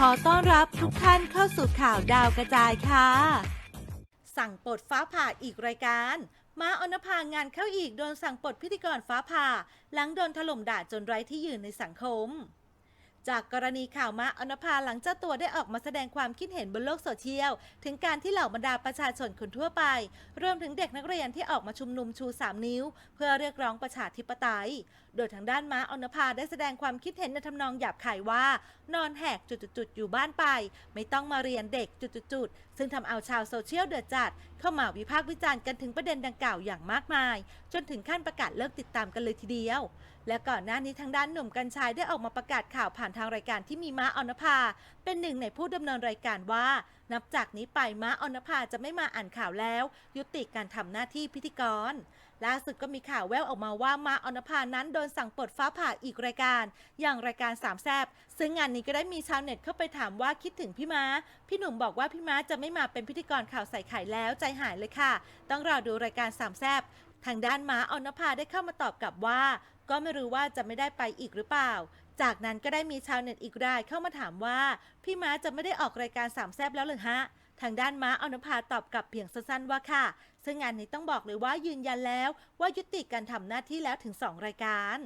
ขอต้อนรับทุกท่านเข้าสู่ข่าวดาวกระจายค่ะ สั่งปลดฟ้าผ่าอีกรายการ มาอนภางานเข้าอีกโดนสั่งปลดพิธีกรฟ้าผ่า หลังโดนถล่มด่าจนไร้ที่ยืนในสังคม จากกรณีข่าวมาอนภาหลังเจ้าตัวได้ออกมาแสดงความคิดเห็นบนโลกโซเชียล ถึงการที่เหล่าบรรดาประชาชนคนทั่วไป รวมถึงเด็กนักเรียนที่ออกมาชุมนุมชู 3 นิ้ว เพื่อเรียกร้องประชาธิปไตย โดยทางด้านม้าอนภาได้แสดงความคิดเห็นในทำนองหยาบคายว่า นอนแหกจุดๆอยู่บ้านไป ไม่ต้องมาเรียนเด็กจุดๆๆซึ่งทำเอาชาวโซเชียลเดือดจัด เข้ามาวิพากษ์วิจารณ์กันถึงประเด็นดังกล่าวอย่างมากมาย จนถึงขั้นประกาศเลิกติดตามกันเลยทีเดียว และก่อนหน้านี้ทางด้านหนุ่มกัญชัยได้ออกมาประกาศข่าวผ่านทางรายการที่มีม้าอนภา เป็นหนึ่งในผู้ดำเนินรายการว่า นับจากนี้ไปม้าอนภาจะไม่มาอ่านข่าวแล้ว ยุติการทำหน้าที่พิธีกรล่าสุดก็มีข่าวแววออกมาว่ามาอนภานั้นโดนสั่งปลดฟ้าผ่าอีกรายการ อย่างรายการสามแซบซึ่งงานนี้ก็ได้มีชาวเน็ตเข้าไปถามว่าคิดถึงพี่ม้า พี่หนุ่มบอกว่าพี่ม้าจะไม่มาเป็นพิธีกรข่าวใส่ไข่แล้วใจหายเลยค่ะ ต้องรอดูรายการสามแซบทางด้านม้าออนภาได้เข้ามาตอบกลับว่า ก็ไม่รู้ว่าจะไม่ได้ไปอีกหรือเปล่า จากนั้นก็ได้มีชาวเน็ตอีกรายเข้ามาถามว่า พี่ม้าจะไม่ได้ออกรายการสามแซบแล้วหรือฮะ ทางด้านม้าออนภาตอบกลับเพียงสั้นๆว่าค่ะ ซึ่งงานนี้ต้องบอกเลยว่ายืนยันแล้วว่ายุติการทำหน้าที่แล้วถึง 2 รายการ